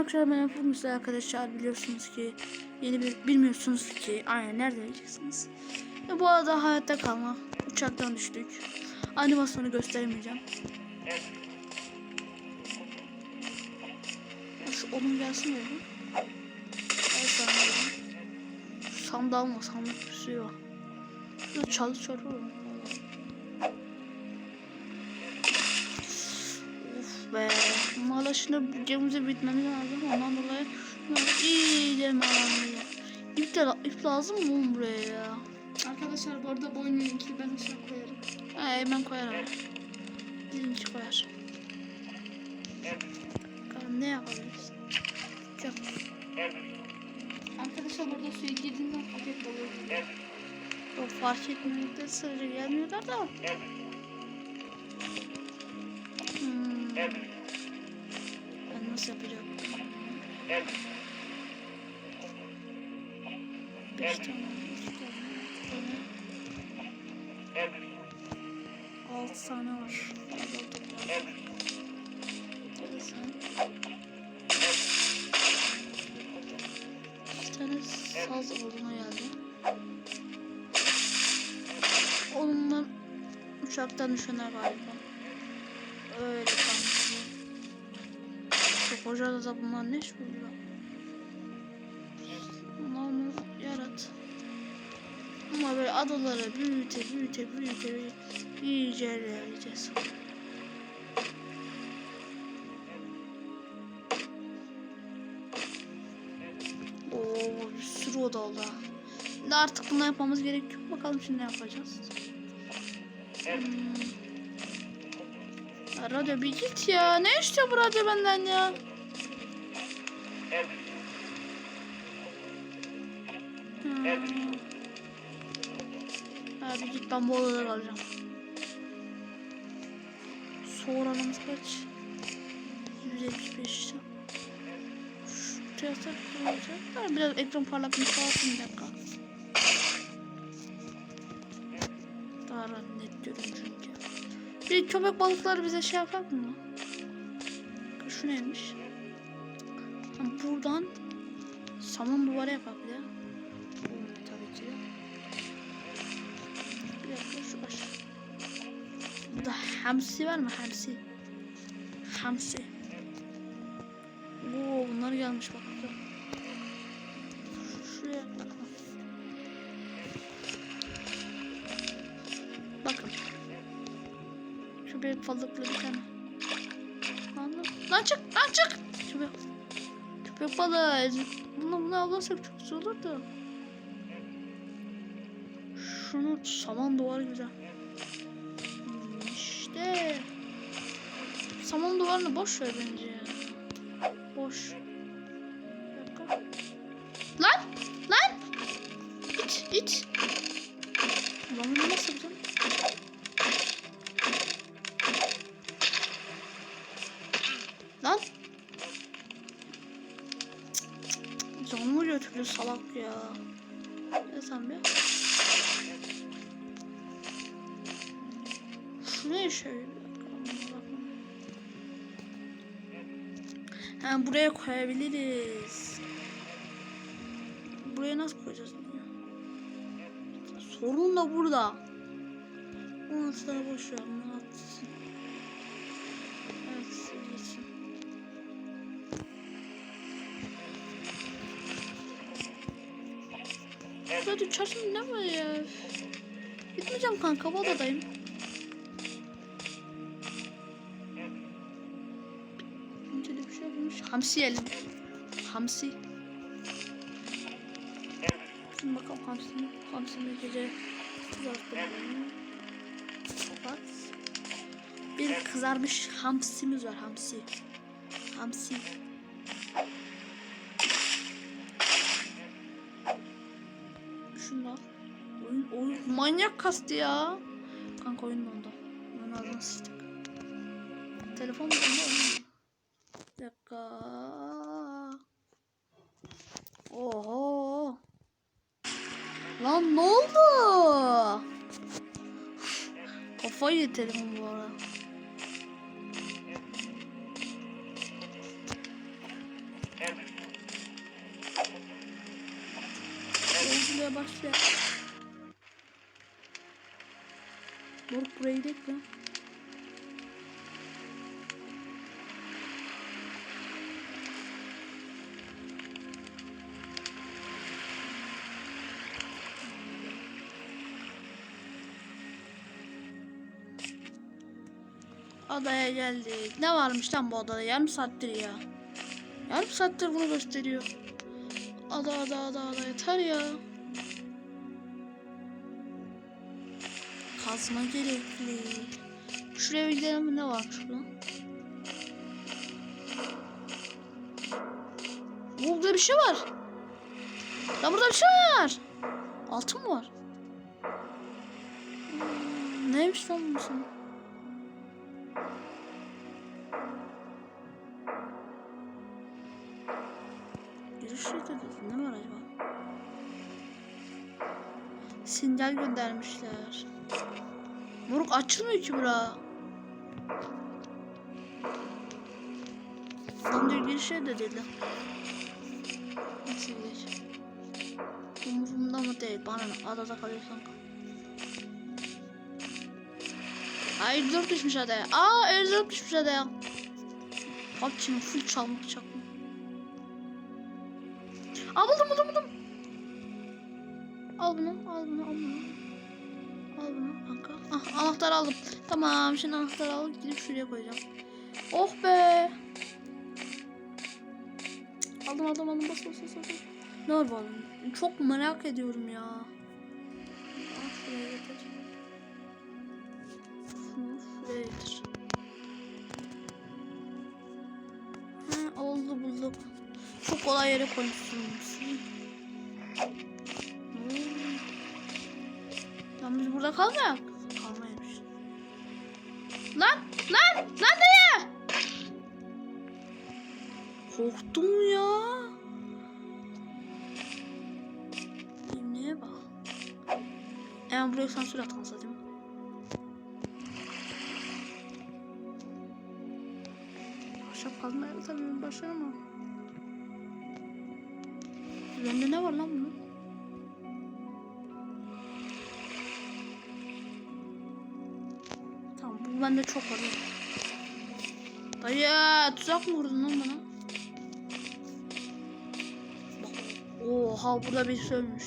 arkadaşlar ben size arkadaşlar biliyorsunuz ki yeni bir bilmiyorsunuz ki aynen nerede bileceksiniz. Ve bu arada hayatta kalma uçaktan düştük. Animasyonu gösteremeyeceğim. Şu onun gelsin dedim. Sandal mı sandık bir şey var. Çalı var. Şimdi gemimize bitmemiz lazım. Ondan dolayı iyice malamaya. İp, de, ip lazım mı oğlum buraya ya? Arkadaşlar bu arada boyun linkini ben aşağı koyarım. He ben koyarım. Birinci koyar. Bakalım ne yapabiliriz? Yok. Arkadaşlar burada suya girdiğinden paket doluyor. O fark etmiyor da sırrı gelmiyorlar da. Hmm. Nasıl yapacağım? Beş tane. Altı tane var. İki tane saz oduna geldi. Onunla uçaktan düşenler galiba. Çok hocada da bunlar ne iş onu yarat. Ama böyle adaları büyüte büyüte büyüte büyüte iyice ilerleyeceğiz. Oo bir sürü oda oldu. Şimdi artık bunu yapmamız gerekiyor. Bakalım şimdi ne yapacağız. Hmm. Radyo bir git ya. Ne istiyor bu radyo benden ya? Hmm. Git ben bu odada kalacağım. Soğuranımız kaç? 175 Şu yasak olacak. Biraz ekran parlaklığını sağlasın bir dakika. Daha net görün çünkü. Bir köpek balıkları bize şey yapar mı? Şu neymiş? Buradan saman duvarı yapar bir de. Olmuyor tabii ki de. Bir dakika şu aşağı. Burada hamsi var mı hamsi? Hamsi. Oo bunlar gelmiş bak. Şuraya. Bakın. Şu bir balıklı bir tane. Lan çık lan çık. Balığı. Bunu bunu avlasak çok güzel olur da. Şunu saman duvarı güzel. İşte. Saman duvarını boş ver bence ya. Götürdü salak ya. Ne sen bir? Şu ona bakayım. Ha buraya koyabiliriz. Buraya nasıl koyacağız? Sorun da burada. Onu sana boş ver. Burada uçarsın ne var ya? Gitmeyeceğim kanka, bu odadayım. Önce de bir şey yapmış. Hamsi yiyelim. Hamsi. Şimdi bakalım hamsini. Hamsini gece kızartalım. Kapat. Bir kızarmış hamsimiz var hamsi. Hamsi. Oyun manyak kastı ya. Kanka oyun dondu. Oyun ağzına sıçtık. Telefon mu dondu? Bir dakika. Oho. Lan ne oldu? Kafayı yedi telefon bu arada. Yolculuğa başlayalım. Moruk buraya gidelim mi? Adaya geldik. Ne varmış lan bu adada? Yarım saattir ya. Yarım saattir bunu gösteriyor. Ada ada ada ada yeter ya. Kazma gerekli. Şuraya bir gidelim? Ne varmış burada? Burada bir şey var. Ya burada bir şey var. Altın mı var? Hmm, neymiş lan bu sana? Giriş dedi. Ne var acaba? Sinyal göndermişler. Moruk açılmıyor ki bura. Tam diyor girişe de dedi. Nasıl gidiyor? Umurumda mı değil. Bana ne? Adada kalıyorsan kal. Ay 4 düşmüş adaya. Aa 54 düşmüş adaya. PUBG'nin full çalmak çakma. Aa buldum buldum buldum. Al bunu al bunu al bunu. Kanka. Ah anahtar aldım. Tamam şimdi anahtarı alıp gidip şuraya koyacağım. Oh be. Aldım aldım aldım bas bas bas bas. Ne var adamın? Çok merak ediyorum ya. Al şuraya getir. Şuraya getir. Ha, oldu bulduk. Çok kolay yere koymuşsun. Lan biz burada kalmayak. Kalmaymış. Lan lan lan nereye? Korktum ya. Neye bak. Hemen buraya sansür değil mi? Ahşap kazmaya tabii başlayamam. Bende ne var lan bunun? Bu bende çok var. Dayı tuzak mı vurdun lan bana? Oha burada bir ölmüş.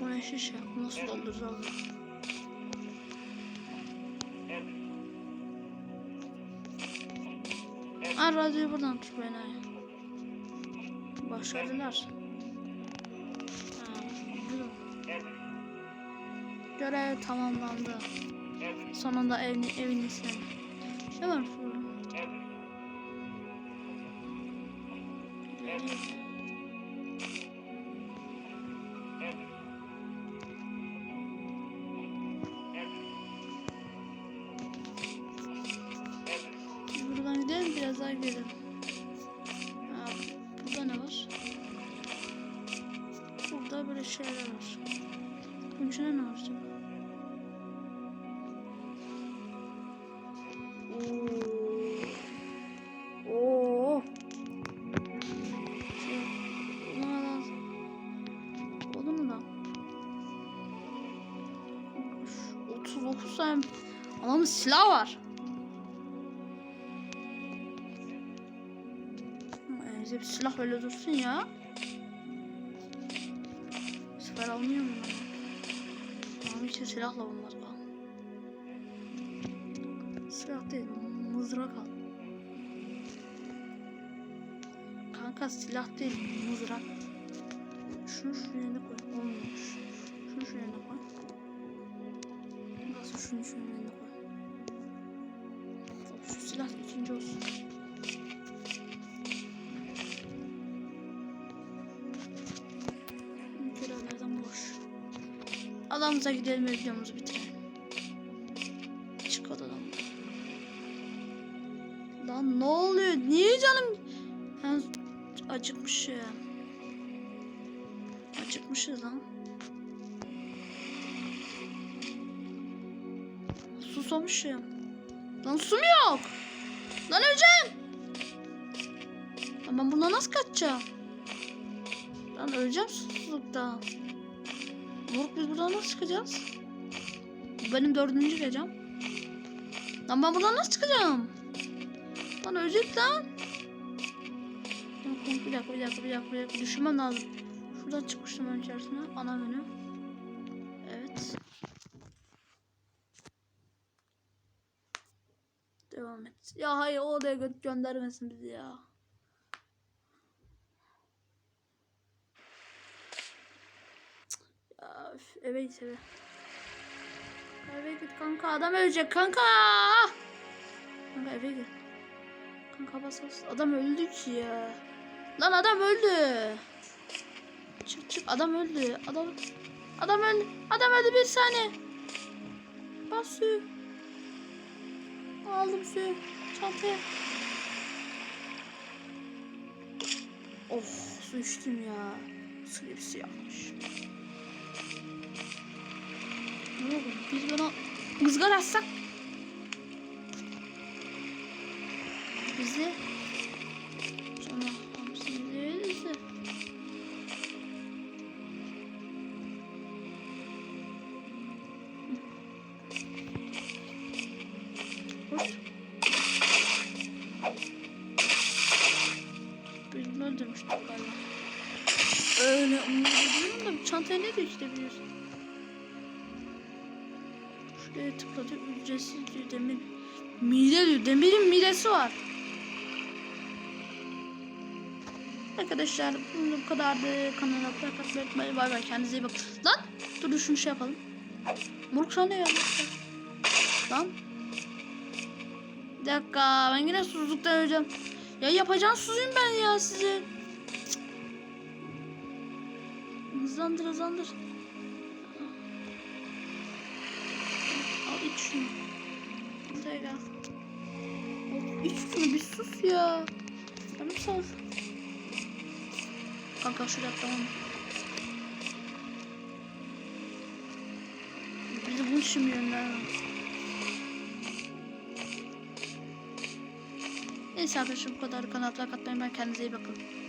Bu ne şişe? Nasıl dolduracağız? Ha radyoyu buradan tut beni. Başarılar. Görev tamamlandı. Sonunda evin, evin ismi. Ne var şurada? Buradan gidelim biraz daha gidelim. Burada ne var? Burada böyle şeyler var. Bunun içine ne var adamın silah var. Elimizde bir silah öyle dursun ya. Siper almıyor mu? Tamam işte silahla bunlar al. Silah değil, mızrak al. Kanka silah değil, mızrak. Şunu şuraya ne koy? Olmuyormuş. Şunu şuraya ne koy? Nasıl şunu şuraya ne koy? İkinci olsun. Görevlerden boş. Adamıza gidelim ve videomuzu bitirelim. Çık odadan. Lan ne oluyor? Niye canım? Ben acıkmışım. Acıkmışız lan. Susamışım. Lan su mu yok? Lan öleceğim. Ben bundan nasıl kaçacağım? Lan öleceğim susuzlukta. Moruk biz buradan nasıl çıkacağız? Bu benim dördüncü gecem. Lan ben buradan nasıl çıkacağım? Lan ölecek lan. Bir dakika bir dakika bir dakika bir dakika düşünmem lazım. Şuradan çıkmıştım ön içerisine. Ana menü. Devam et. Ya hayır o odaya gö- göndermesin bizi ya. Ya üf, eve git eve. Eve git kanka adam ölecek kanka. Kanka eve git. Kanka bas bas. Adam öldü ki ya. Lan adam öldü. Çık çık adam öldü. Adam adam öldü. Adam öldü bir saniye. Bas suyu. Aldım suyu. Çantaya. Oh su içtim ya. Su gibi su yapmış. Ne oldu? Biz bana ızgara atsak bizi çantaya ne de işte biliyorsun. Şuraya tıkladı ücretsiz diyor demir. Mide diyor demirin midesi var. Arkadaşlar bu kadardı. Kanala atmayı unutmayın. Bay bay kendinize iyi bakın. Lan dur şunu şey yapalım. Moruk sana ne ya? Lan. Bir dakika ben yine susuzluktan öleceğim. Ya yapacağın suzuyum ben ya size. Hızlandır hızlandır. Al iç şunu. Buraya gel. Al, İç şunu bir sus ya. Canım sağ ol. Kanka şuraya tamam. Bizi bu şimdi yönler. Neyse arkadaşlar bu kadar kanatlar katmayın ben kendinize iyi bakın.